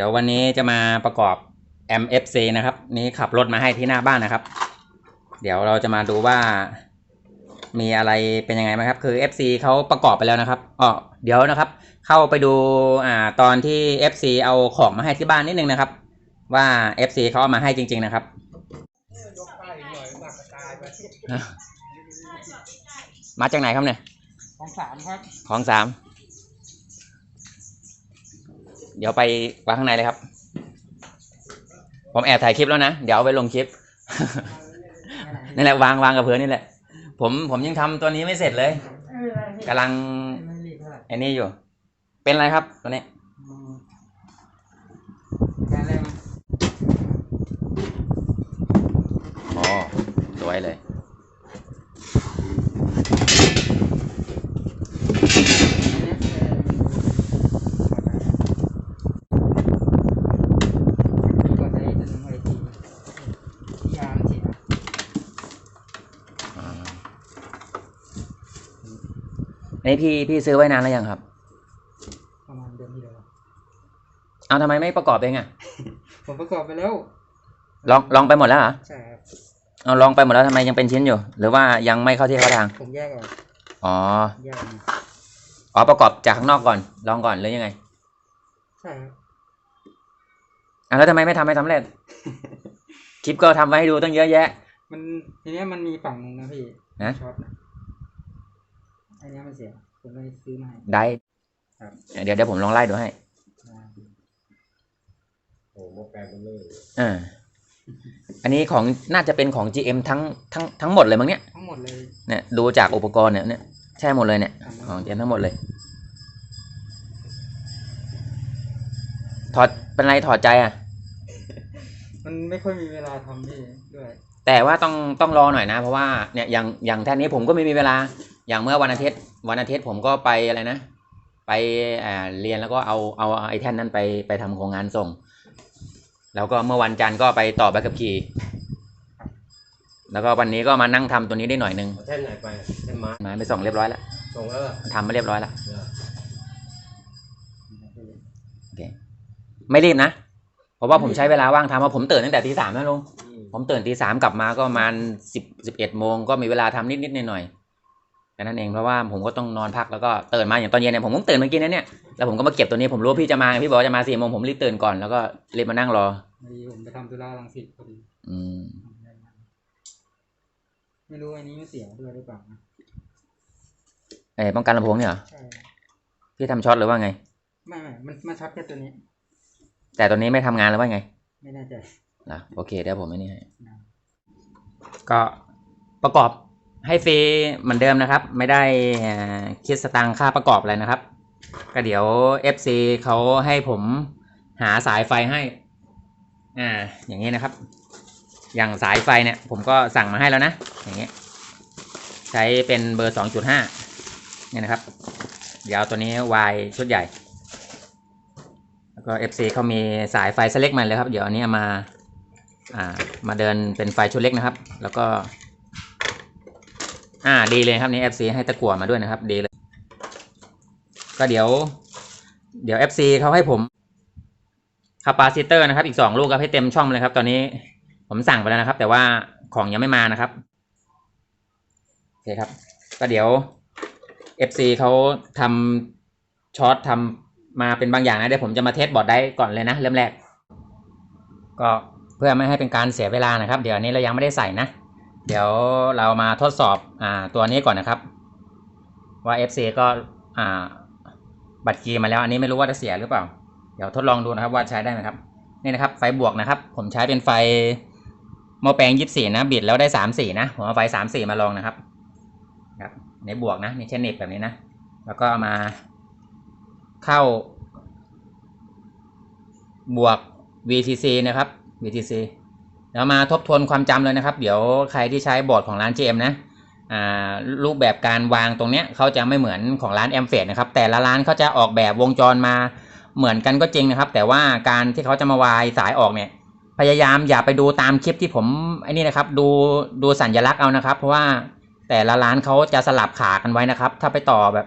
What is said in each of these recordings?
ดี๋ยววันนี้จะมาประกอบ MFC นะครับ นี่ขับรถมาให้ที่หน้าบ้านนะครับ เดี๋ยวเราจะมาดูว่า มีอะไรเป็นยังไงไหมครับคือ FC เขาประกอบไปแล้วนะครับอ๋อเดี๋ยวนะครับ เข้าไปดูอ่าตอนที่ FC เอาของมาให้ที่บ้านนิดนึงนะครับ ว่า FC เขาเอามาให้จริง ๆนะครับยกป้ายหน่อยหนักกระจายไปมาจากไหนครับเนี่ยของสามครับของสาม เดี๋ยวไปวางข้างในเลยครับ ผมแอบถ่ายคลิปแล้วนะ เดี๋ยวเอาไปลงคลิปนี่แหละวางวางกับเพื่อนนี่แหละ ผมผมยังทำตัวนี้ไม่เสร็จเลยกำลังไม่รีบเท่าไหร่ไอ้นี่อยู่ เป็นอะไรครับตัวนี้ อืมการอะไรมา อ๋อสวยเลย ก็ใช้ตัวนึงไว้ที่ที่ยางเสีย อ่าอั นนี้พี่พี่ซื้อไว้นานแล้วยังครับ ประมาณเดือนที่แล้ว เอาทำไมไม่ประกอบเองอะผมประกอบไปแล้ว ลองลองไปหมดแล้วเหรอ ใช่ครับ เอาลองไปหมดแล้วทำไมยังเป็นชิ้นอยู่ หรือว่ายังไม่เข้าที่เข้าทาง ผมแยกออก อ๋อ แยกออกอ๋อประกอบจากข้างนอกก่อน ลองก่อนหรือยังไง ใช่ครับอะแล้วทำไมไม่ทำให้สำเร็จ คลิปก็ทำไว้ให้ดูตั้งเยอะแยะ มันทีเนี้ยมันมีฝั่งหนึงนะพี่นะ ช็อตนะ อันเนี้ยมันเสีย ผมเลยซื้อมาให้ ได้ครับ เดี๋ยวเดี๋ยวผมลองไล่ดูให้อ่าโอ้โหหม้อแปลงมันเลยอ่าอันนี้ของน่าจะเป็นของ GM ทั้งทั้งทั้งหมดเลยมั้งเนี่ยทั้งหมดเลยเนี่ยดูจากอุปกรณ์เนี่ยเนี่ยใช่หมดเลยเนี่ยของ GM ทั้งหมดเลย ถอดเป็นไรถอดใจอะ มันไม่ค่อยมีเวลาทำพี่ด้วย แต่ว่าต้องต้องรอหน่อยนะ เพราะว่าเนี่ยอย่างอย่างแท่นนี้ผมก็ไม่มีเวลา อย่างเมื่อวันอาทิตย์วันอาทิตย์ผมก็ไปอะไรนะ ไปอ่าเรียนแล้วก็เอาเอาไอ้แท่นนั้นไปไปทำโครงงานส่ง แล้วก็เมื่อวันจันทร์ก็ไปต่อใบขับขี่ แล้วก็วันนี้ก็มานั่งทำตัวนี้ได้หน่อยนึงเอาแท่นไหนไปแท่นไม้ไมาไปส่งเรียบร้อยแล้วส่งแล้วเหรอทำมาเรียบร้อยแล้วเออโอเคไม่รีบนะเพราะว่าผมใช้เวลาว่างทำเพราะผมตื่นตั้งแต่ตีสามนะลุงอืมผมตื่นตีสามกลับมาก็ประมาณสิบสิบเอ็ดโมงก็มีเวลาทำนิดนิดหน่อยหน่อยๆ แค่นั้นเองเพราะว่าผมก็ต้องนอนพักแล้วก็ตื่นมาอย่างตอนเย็นเนี่ยผมเพิ่งตื่นเมื่อกี้นะเนี่ยแล้วผมก็มาเก็บตัวนี้ผมรู้ว่าพี่จะมาไงพี่บอกว่าจะมาสี่โมงผมรีบตื่นก่อนแล้วก็รีบมานั่งรอพอดีผมไปทำธุระรังสิตพอดีอืมไม่รู้อันนี้ไม่เสียด้วยหรือเปล่านะเออป้องกันลำโพงเนี่ยเหรอใช่พี่ทำช็อตหรือว่าไงไม่ไม่มันมันช็อตแค่ตัวนี้ แต่ตัวนี้ไม่ทำงานหรือว่าไง ไม่แน่ใจนะโอเคเดี๋ยวผมไม่นี่ให้นะก็ประกอบ ให้ฟรีเหมือนเดิมนะครับ ไม่ได้คิดสตางค์ค่าประกอบอะไรนะครับ ก็เดี๋ยว FC เขาให้ผมหาสายไฟให้ อ่า อย่างนี้นะครับ อย่างสายไฟเนี่ย ผมก็สั่งมาให้แล้วนะ อย่างเงี้ย ใช้เป็นเบอร์2.5เนี่ยนะครับ เดี๋ยวเอาตัวนี้วายชุดใหญ่ แล้วก็ FC เขามีสายไฟสเล็กมาเลยครับ เดี๋ยวอันนี้มา อ่า มาเดินเป็นไฟชุดเล็กนะครับ แล้วก็ อ่าดีเลยครับนี่ FC ให้ตะกั่วมาด้วยนะครับดีเลย ก็เดี๋ยว เดี๋ยว FC เขาให้ผมคาปาซิเตอร์นะครับ อีกสองลูกครับให้เต็มช่องเลยครับ ตอนนี้ผมสั่งไปแล้วนะครับ แต่ว่าของยังไม่มานะครับโอเคครับ ก็เดี๋ยว FC เขาทำช็อตทำมาเป็นบางอย่างนะเดี๋ยวผมจะมาเทสบอร์ดได้ก่อนเลยนะ เริ่มแรก ก็เพื่อไม่ให้เป็นการเสียเวลานะครับ เดี๋ยวอันนี้เรายังไม่ได้ใส่นะ เดี๋ยวเรามาทดสอบอ่าตัวนี้ก่อนนะครับ ว่า FC ก็อ่าบัตรคีมาแล้วอันนี้ไม่รู้ว่าจะเสียหรือเปล่า เดี๋ยวทดลองดูนะครับว่าใช้ได้ไหมครับนี่นะครับไฟบวกนะครับ ผมใช้เป็นไฟหม้อแปลงยี่สี่นะบิดแล้วได้สามสี่นะผมเอาไฟสามสี่มาลองนะครับครับในบวกนะนี่เช่นเน็ตแบบนี้นะ แล้วก็เอามาเข้า บวก VTC นะครับ VTC แล้วมาทบทวนความจำเลยนะครับ เดี๋ยวใครที่ใช้บอร์ดของร้าน GM นะรูปแบบการวางตรงเนี้ยเขาจะไม่เหมือนของร้านแอมเฟดนะครับ แต่ละร้านเขาจะออกแบบวงจรมาเหมือนกันก็จริงนะครับ แต่ว่าการที่เขาจะมาวายสายออกเนี่ยพยายามอย่าไปดูตามคลิปที่ผมไอ้นี่นะครับ ดูดูสัญลักษณ์เอานะครับ เพราะว่าแต่ละร้านเขาจะสลับขากันไว้นะครับ ถ้าไปต่อแบบ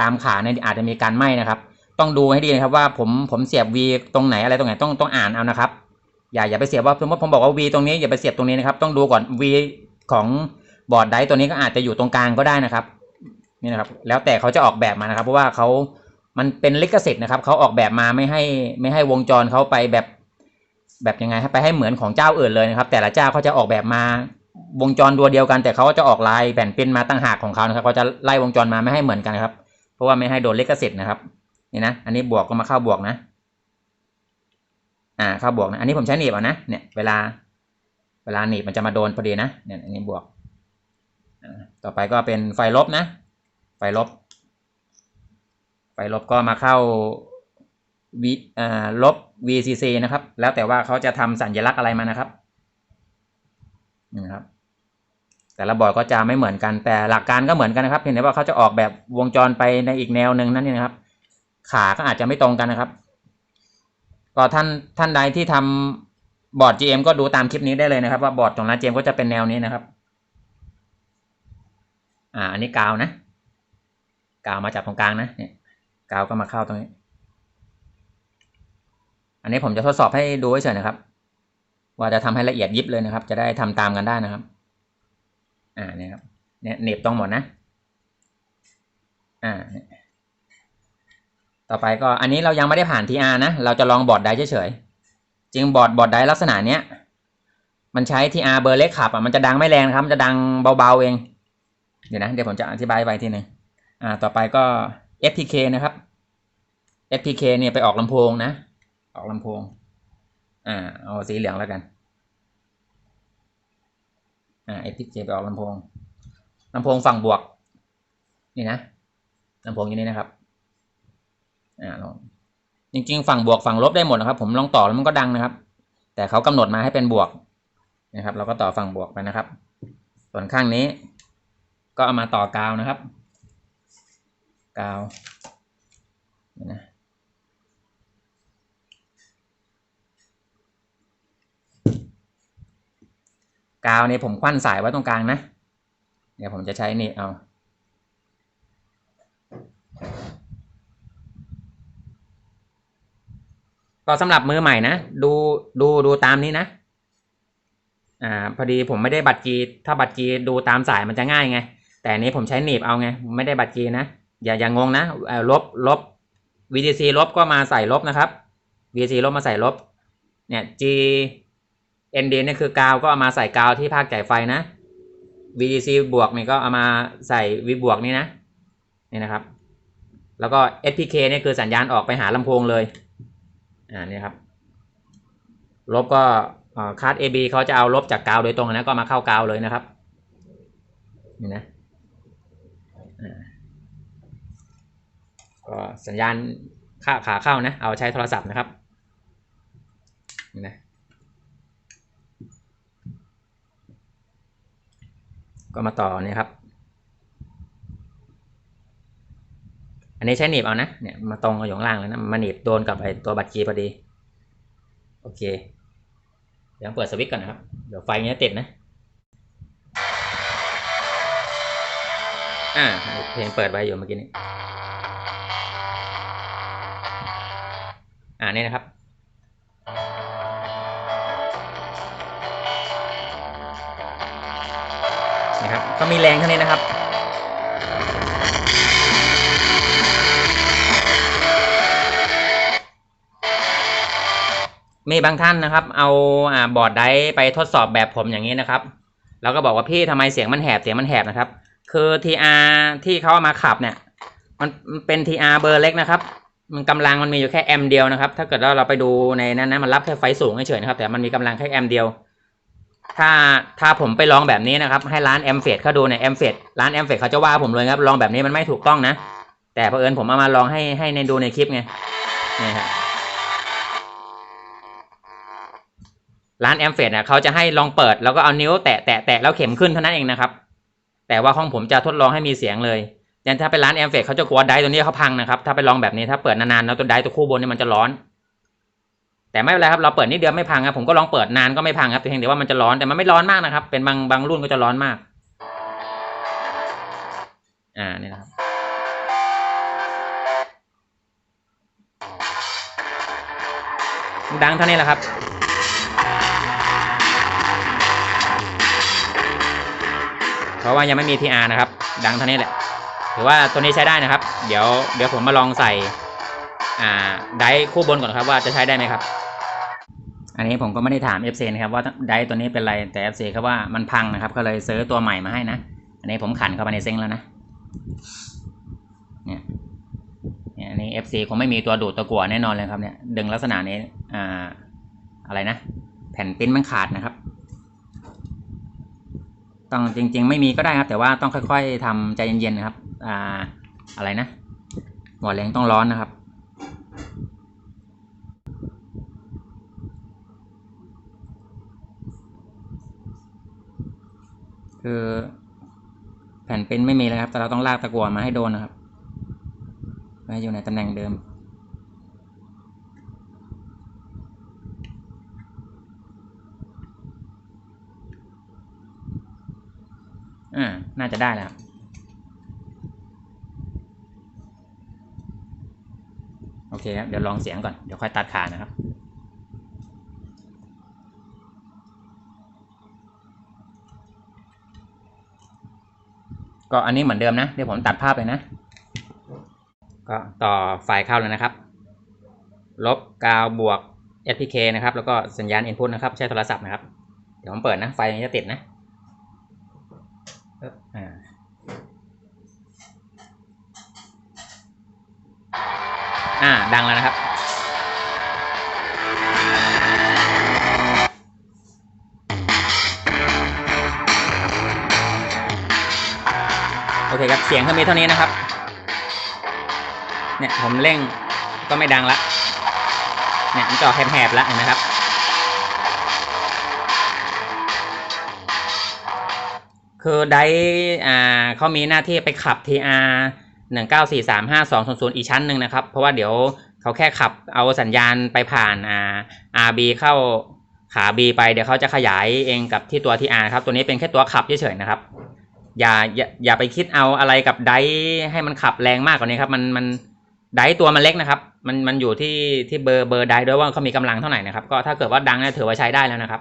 ตามขาเนี่ยอาจจะมีการไหม้นะครับ ต้องดูให้ดีนะครับว่าผมผมเสียบ V ตรงไหนอะไรตรงไหนต้องต้องอ่านเอานะครับ อย่าอย่าไปเสียบว่าสมมติผมบอกว่า V ตรงนี้อย่าไปเสียบตรงนี้นะครับ ต้องดูก่อน V ของบอร์ดไดตัวนี้ก็อาจจะอยู่ตรงกลางก็ได้นะครับนี่นะครับ แล้วแต่เขาจะออกแบบมานะครับ เพราะว่าเขามันเป็นลิขสิทธิ์นะครับเขาออกแบบมาไม่ให้ไม่ให้วงจรเขาไปแบบ แบบยังไงไปให้เหมือนของเจ้าอื่นเลยนะครับ แต่ละเจ้าเขาจะออกแบบมาวงจรตัวเดียวกัน แต่เขาก็จะออกลายแผ่นเป็นมาตั้งหากของเขานะครับเขาจะไล่วงจรมาไม่ให้เหมือนกันครับ เพราะว่าไม่ให้โดนลิขสิทธิ์นะครับนี่นะอันนี้บวกก็มาเข้าบวกนะ อ่าเข้าบวกนะอันนี้ผมใช้หนีบเอานะเนี่ยเวลาเวลาหนีบมันจะมาโดนพอดีนะเนี่ยอันนี้บวกต่อไปก็เป็นไฟลบนะ ไฟลบ ไฟลบก็มาเข้า v อ่าลบ VCC นะครับ แล้วแต่ว่าเขาจะทำสัญลักษณ์อะไรมานะครับนี่นะครับ แต่ละบอร์ดก็จะไม่เหมือนกัน แต่หลักการก็เหมือนกันนะครับเพียงแต่ว่าเขาจะออกแบบวงจรไปในอีกแนวหนึ่งนั่นเองครับ ขาก็อาจจะไม่ตรงกันนะครับ ก็ท่านท่านใดที่ทำบอร์ด GM ก็ดูตามคลิปนี้ได้เลยนะครับ ว่าบอร์ดของร้าน GM ก็จะเป็นแนวนี้นะครับ อ่า อันนี้กาวนะ กาวมาจากตรงกลางนะเนี่ยกาวก็มาเข้าตรงนี้ อันนี้ผมจะทดสอบให้ดูเฉยๆนะครับ ว่าจะทำให้ละเอียดยิบเลยนะครับ จะได้ทำตามกันได้นะครับ อ่าเนี่ยครับเนี่ยเหน็บตรงหมดนะ อ่าเนี่ย ต่อไปก็อันนี้เรายังไม่ได้ผ่าน TR นะ เราจะลองบอร์ดไดเฉยๆ จริงบอร์ดบอร์ดไดลักษณะเนี้ย มันใช้ TR เบอร์เล็กขับอะ มันจะดังไม่แรงครับ มันจะดังเบาๆเอง เดี๋ยวนะ เดี๋ยวผมจะอธิบายไปทีหนึ่งอ่า ต่อไปก็ FPK นะครับ FPK เนี่ยไปออกลำโพงนะ ออกลำโพง อ่า เอาสีเหลืองแล้วกัน อ่า FPK ไปออกลำโพงลำโพงฝั่งบวก นี่นะลำโพงอยู่นี่นะครับ อ่าลองจริงๆ ฝั่งบวกฝั่งลบได้หมดนะครับ ผมลองต่อแล้วมันก็ดังนะครับ แต่เขากำหนดมาให้เป็นบวกนะครับ เราก็ต่อฝั่งบวกไปนะครับ ส่วนข้างนี้ ก็เอามาต่อกาวนะครับ กาวนี่นะกาวเนี่ยผมควันสายไว้ตรงกลางนะ เดี๋ยวผมจะใช้นี่เอา ก็สำหรับมือใหม่นะ ดูดูดูตามนี้นะ อ่า พอดีผมไม่ได้บัตรจีถ้าบัตรจีดูตามสายมันจะง่ายไง แต่อันนี้ผมใช้หนีบเอาไง ไม่ได้บัตรจีนะ อย่าอย่างงงนะลบลบ VTC ลบก็มาใส่ลบนะครับ VTC ลบมาใส่ลบ เนี่ย G ND เนี่ยคือกาวก็เอามาใส่กาวที่ภาคจ่ายไฟนะ VTC บวกนี่ก็เอามาใส่ V บวกนี่นะ นี่นะครับ แล้วก็ SPK เนี่ยคือสัญญาณออกไปหาลำโพงเลย อ่านี่ครับ ลบก็คาร์ด AB เขาจะเอาลบจากกาวโดยตรงนะก็มาเข้ากาวเลยนะครับนี่นะอ่าก็สัญญาณขาขาเข้านะ เอาใช้โทรศัพท์นะครับนี่นะก็มาต่อเนี่ยครับ อันนี้ใช้หนีบเอานะเนี่ยมาตรงกับอยู่ข้างล่างเลยนะมาหนีบโดนกับไอตัวบัตรจีพอดี โอเค เดี๋ยวเปิดสวิตช์ก่อนนะครับ เดี๋ยวไฟเนี้ยติดนะ อ่าเพลงเปิดไว้อยู่เมื่อกี้นี้ อ่านี่นะครับนะครับก็มีแรงเท่านี้นะครับ มีบางท่านนะครับ เอาอ่าบอร์ดไดไปทดสอบแบบผมอย่างนี้นะครับ แล้วก็บอกว่าพี่ทำไมเสียงมันแหบเสียงมันแหบนะครับ คือ TR ที่เขาเอามาขับเนี่ย มันมันเป็น TR เบอร์เล็กนะครับ มันกำลังมันมีอยู่แค่แอมเดียวนะครับ ถ้าเกิดว่าเราไปดูในนั้นนะมันรับแค่ไฟสูงเฉยๆนะครับ แต่มันมีกำลังแค่แอมเดียว ถ้าถ้าผมไปลองแบบนี้นะครับ ให้ร้านแอมเฟดเขาดูในแอมเฟดร้านแอมเฟดเขาจะว่าผมเลยครับลองแบบนี้มันไม่ถูกต้องนะ แต่เผอิญผมเอามาลองให้ให้ในดูในคลิปไงนี่ครับ ร้านแอมเฟดเนี่ยเขาจะให้ลองเปิด แล้วก็เอานิ้วแตะแตะแตะแล้วเข็มขึ้นเท่านั้นเองนะครับ แต่ว่าห้องผมจะทดลองให้มีเสียงเลยยันถ้าเป็นร้านแอมเฟดเขาจะกลัวไดตัวนี้เขาพังนะครับ ถ้าไปลองแบบนี้ถ้าเปิดนานๆแล้วตัวไดตัวคู่บนนี่มันจะร้อน แต่ไม่เป็นไรครับเราเปิดนิดเดียวไม่พังครับผมก็ลองเปิดนานก็ไม่พังครับแต่เพียงแต่ว่ามันจะร้อนแต่มันไม่ร้อนมากนะครับ เป็นบางบางรุ่นก็จะร้อนมาก อ่านี่นะครับดังเท่านี้แหละครับ เพราะว่ายังไม่มี TR นะครับ ดังเท่านี้แหละ ถือว่าตัวนี้ใช้ได้นะครับ เดี๋ยวเดี๋ยวผมมาลองใส่อ่าไดคู่บนก่อนครับว่าจะใช้ได้ไหมครับ อันนี้ผมก็ไม่ได้ถาม FC นะครับว่าไดตัวนี้เป็นไรแต่ FC เขาว่ามันพังนะครับก็เลยซื้อตัวใหม่มาให้นะ อันนี้ผมขันเข้าไปในเซ็งแล้วนะ เนี่ยเนี่ยอันนี้ FC คงไม่มีตัวดูดตัวกลัวแน่นอนเลยครับเนี่ยดึงลักษณะนี้อ่าอะไรนะ แผ่นปิ้นมันขาดนะครับ ต้องจริง ๆ ไม่มีก็ได้ครับ แต่ว่าต้องค่อยๆทำใจเย็นๆนะครับ อ่า อะไรนะหัวแรงต้องร้อนนะครับ คือแผ่นเปริ้นไม่มีแล้วครับ แต่เราต้องลากตะกั่วมาให้โดนนะครับให้อยู่ในตำแหน่งเดิม อ่าน่าจะได้แล้วโอเคครับ เดี๋ยวลองเสียงก่อน เดี๋ยวค่อยตัดขานะครับ ก็อันนี้เหมือนเดิมนะ เดี๋ยวผมตัดภาพเลยนะ ก็ต่อไฟล์เข้าแล้วนะครับ ลบกาวบวก SPK นะครับ แล้วก็สัญญาณ input นะครับ ใช้โทรศัพท์นะครับ เดี๋ยวผมเปิดนะ ไฟนี้จะติดนะ อ่าอ่า ดังแล้วนะครับ โอเคครับ เสียงก็มีเท่านี้นะครับ เนี่ย ผมเร่งก็ไม่ดังละ เนี่ยมันจอแหบๆแล้วเห็นไหมครับ คือไดร์อ่าเขามีหน้าที่ไปขับ TR หนึ่งเก้าสี่สามห้าสองศูนย์ศูนย์อีกชั้นหนึ่งนะครับ เพราะว่าเดี๋ยวเขาแค่ขับเอาสัญญาณไปผ่านอ่า RB เข้าขา B ไปเดี๋ยวเขาจะขยายเองกับที่ตัว TR ครับ ตัวนี้เป็นแค่ตัวขับเฉยๆนะครับ อย่าอย่าอย่าไปคิดเอาอะไรกับไดให้มันขับแรงมากกว่านี้ครับ มันมันไดตัวมันเล็กนะครับ มันมันอยู่ที่ที่เบอร์เบอร์ไดด้วยว่าเขามีกำลังเท่าไหร่นะครับ ก็ถ้าเกิดว่าดังเนี่ยถือว่าใช้ได้แล้วนะครับ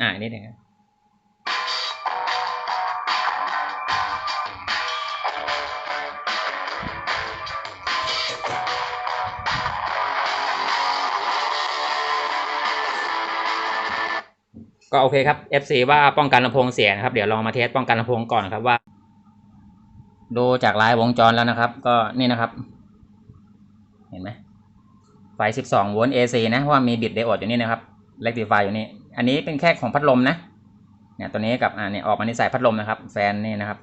อ่านิดหนึงครับ ก็โอเคครับ FC ว่าป้องกันลำโพงเสียนะครับ เดี๋ยวลองมาเทสป้องกันลำโพงก่อนครับว่า ดูจากลายวงจรแล้วนะครับ ก็นี่นะครับ เห็นไหมไฟ 12 โวลต์ AC นะเพราะว่ามีบิดไดโอดอยู่นี่นะครับเ e กติฟายอยู่นี่ อันนี้เป็นแค่ของพัดลมนะ เนี่ยตัวนี้กับอ่าเนี่ยออกมาในสายพัดลมนะครับ แฟนนี่นะครับ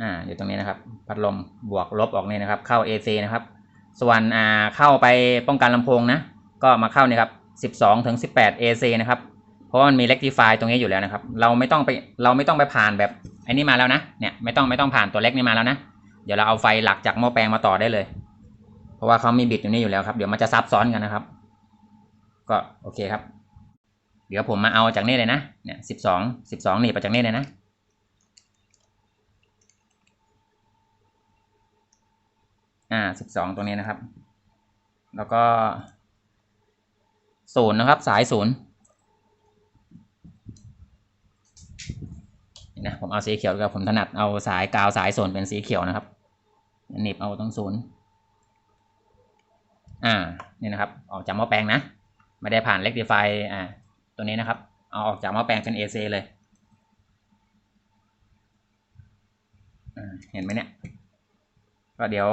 อ่าอยู่ตรงนี้นะครับ พัดลมบวกลบออกนี่นะครับ เข้า AC นะครับ ส่วนอ่าเข้าไปป้องกันลำโพงนะก็มาเข้านี่ครับ12ถึง18 AC นะครับเพราะมันมี rectify ตรงนี้อยู่แล้วนะครับ เราไม่ต้องไปเราไม่ต้องไปผ่านแบบไอ้นี่มาแล้วนะเนี่ยไม่ต้องไม่ต้องผ่านตัวเล็กนี่มาแล้วนะเดี๋ยวเราเอาไฟหลักจากหม้อแปลงมาต่อได้เลย เพราะว่าเขามีบิดอยู่นี่อยู่แล้วครับ เดี๋ยวมันจะซับซ้อนกันนะครับ ก็โอเคครับ เดี๋ยวผมมาเอาจากนี่เลยนะเนี่ยสิบสองสิบสองหนีบมาจากนี่เลยนะอ่าสิบสองตรงนี้นะครับ แล้วก็ศูนย์นะครับสายศูนย์นี่นะผมเอาสีเขียวกว่าผมถนัดเอาสายกาวสายศูนย์เป็นสีเขียวนะครับหนีบเอาตรงศูนย์อ่านี่นะครับ ออกจากหม้อแปลงนะ ไม่ได้ผ่านเล็กดีไฟอ่า ตัวนี้นะครับ เอาออกจากหม้อแปลงเป็น AC เลยเห็นไหมเนี่ยก็เดี๋ยว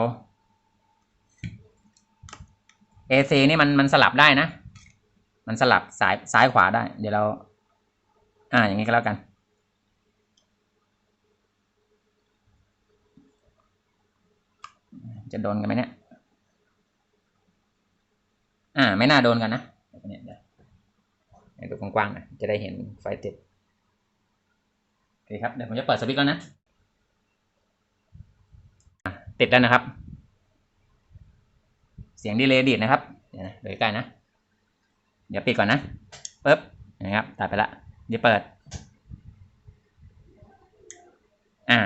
AC นี่มันมันสลับได้นะ มันสลับซ้ายซ้ายขวาได้ เดี๋ยวเรา อ่า อย่างนี้ก็แล้วกัน จะโดนกันไหมเนี่ย อ่า ไม่น่าโดนกันนะเนี่ยเดี๋ยว ให้ดูกว้างๆหน่อยจะได้เห็นไฟติดโอเคครับเดี๋ยวผมจะเปิดสวิตช์แล้วนะอะติดแล้วนะครับ เสียงดีเลย์ดีดนะครับเดี๋ยวนะเดี๋ยวใกล้นะ เดี๋ยวปิดก่อนนะปึ๊บนะครับตัดไปละเดี๋ยวเปิด อ่า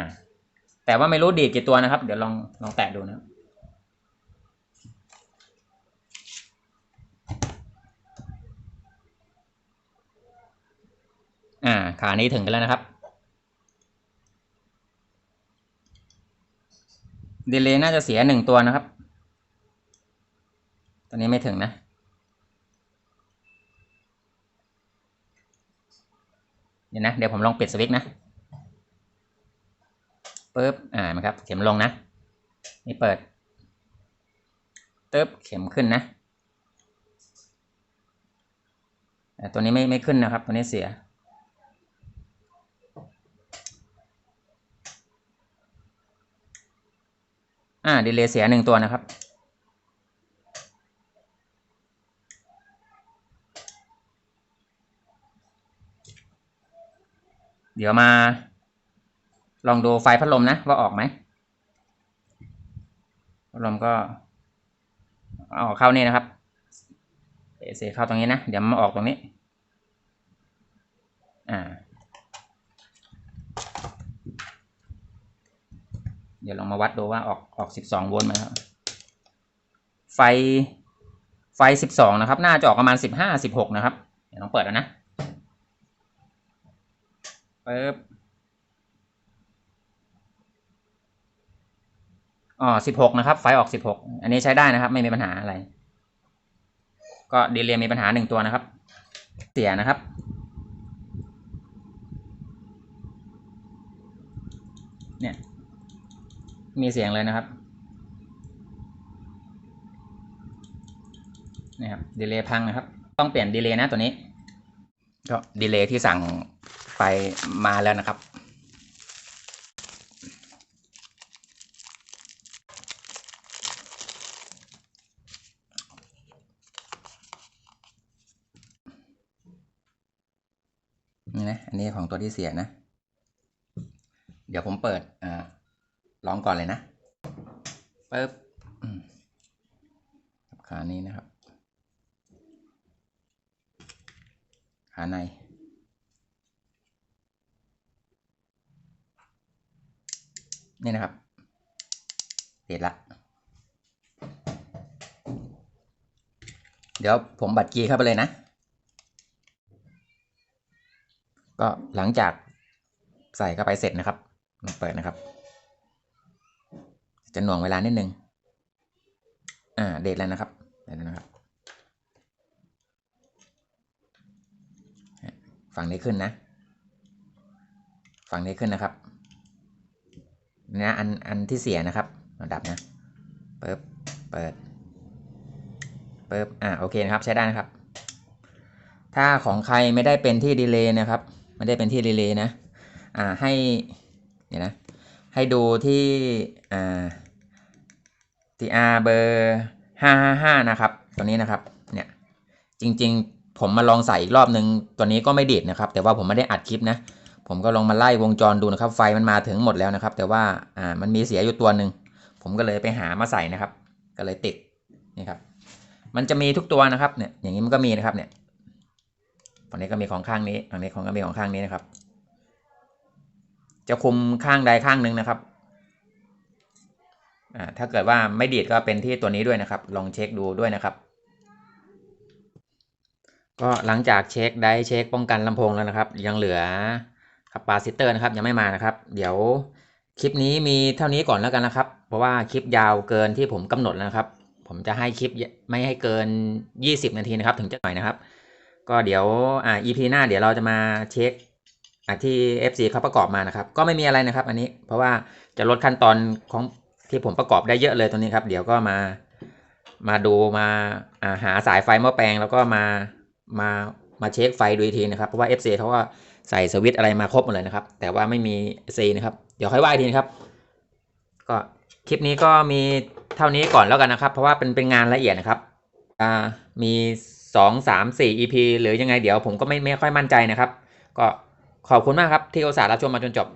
แต่ว่าไม่รู้ดีดกี่ตัวนะครับ เดี๋ยวลองลองแตะดูนะครับ อ่าขานี้ถึงกันแล้วนะครับดีเลย์น่าจะเสียหนึ่งตัวนะครับ ตอนนี้ไม่ถึงนะ เดี๋ยวนะ เดี๋ยวผมลองปิดสวิตช์นะปึ๊บ อ่ามาครับ เข็มลงนะ นี่เปิดตึ๊บ เข็มขึ้นนะแต่ตัวนี้ไม่ไม่ขึ้นนะครับ ตัวนี้เสีย อ่าดีเลย์เสียหนึ่งตัวนะครับ เดี๋ยวมา ลองดูไฟพัดลมนะ ว่าออกไหมพัดลมก็เอาเข้านี่นะครับเอเซเข้าตรงนี้นะ เดี๋ยวมาออกตรงนี้ อ่า ดี๋ยวลองมาวัดดูว่าออกออกสิบสองโวลต์ไหมครับไฟไฟสิบสองนะครับ น่าจะออกประมาณสิบห้าสิบหกนะครับ เดี๋ยวลองเปิดแล้วนะปึ๊บอ๋อสิบหกนะครับ ไฟออกสิบหกอันนี้ใช้ได้นะครับ ไม่มีปัญหาอะไร ก็ดีเลย์มีปัญหาหนึ่งตัวนะครับ เสียนะครับ เนี่ย มีเสียงเลยนะครับนี่ครับดีเลย์พังนะครับ ต้องเปลี่ยนดีเลย์นะตัวนี้ก็ดีเลย์ที่สั่งไปมาแล้วนะครับ นี่นะ อันนี้ของตัวที่เสียนะ เดี๋ยวผมเปิดอ่า ลองก่อนเลยนะปึ๊บอืมขานี้นะครับ ขาใน นี่นะครับติดละ เดี๋ยวผมบัตรกีย์เข้าไปเลยนะ ก็หลังจากใส่เข้าไปเสร็จนะครับมาเปิดนะครับ จะหน่วงเวลานิดนึง อ่า เดทแล้วนะครับเดทแล้วนะครับ ฝั่งนี้ขึ้นนะ ฝั่งนี้ขึ้นนะครับนะอัน อันที่เสียนะครับระดับนะเปิบเปิดเปิบอ่าโอเคนะครับ ใช้ได้นะครับ ถ้าของใครไม่ได้เป็นที่ดีเลย์นะครับ ไม่ได้เป็นที่ดีเลย์นะ อ่า ให้เดี๋ยวนะ ให้ดูที่อ่า TR เบอร์ห้าห้าห้านะครับ ตัวนี้นะครับ เนี่ย จริง ๆ ผมมาลองใส่อีกรอบนึง ตัวนี้ก็ไม่ดีดนะครับ แต่ว่าผมไม่ได้อัดคลิปนะ ผมก็ลองมาไล่วงจรดูนะครับ ไฟมันมาถึงหมดแล้วนะครับ แต่ว่า อ่า มันมีเสียอยู่ตัวหนึ่ง ผมก็เลยไปหามาใส่นะครับ ก็เลยติด นี่ครับ มันจะมีทุกตัวนะครับ เนี่ย อย่างนี้มันก็มีนะครับ เนี่ย ฝั่งนี้ก็มีของข้างนี้ ฝั่งนี้ของก็มีของข้างนี้นะครับ จะคุมข้างใดข้างหนึ่งนะครับอ่าถ้าเกิดว่าไม่ดีดก็เป็นที่ตัวนี้ด้วยนะครับ ลองเช็คดูด้วยนะครับ ก็หลังจากเช็คได้เช็คป้องกันลำโพงแล้วนะครับ ยังเหลือคาปาซิเตอร์นะครับยังไม่มานะครับ เดี๋ยวคลิปนี้มีเท่านี้ก่อนแล้วกันนะครับ เพราะว่าคลิปยาวเกินที่ผมกำหนดแล้วนะครับ ผมจะให้คลิปไม่ให้เกิน 20 นาทีนะครับ ถึงจะหน่อยนะครับ ก็เดี๋ยวอ่า EP หน้าเดี๋ยวเราจะมาเช็ค ที่ FC เขาประกอบมานะครับ ก็ไม่มีอะไรนะครับ อันนี้เพราะว่าจะลดขั้นตอนของที่ผมประกอบได้เยอะเลยตัวนี้ครับ เดี๋ยวก็มามาดูมาาหาสายไฟหม้อแปลงแล้วก็มามามาเช็คไฟดูอีกทีนะครับเพราะว่า FC เขาก็ใส่สวิตอะไรมาครบหมดเลยนะครับ แต่ว่าไม่มี C นะครับ เดี๋ยวค่อยว่าอีกทีนะครับ ก็คลิปนี้ก็มีเท่านี้ก่อนแล้วกันนะครับ เพราะว่าเป็นเป็นงานละเอียดนะครับอ่ามีสองสามสี่ EP หรือยังไงเดี๋ยวผมก็ไม่ไม่ค่อยมั่นใจนะครับ ก็ ขอบคุณมากครับที่อุตส่าห์รับชมมาจนจบ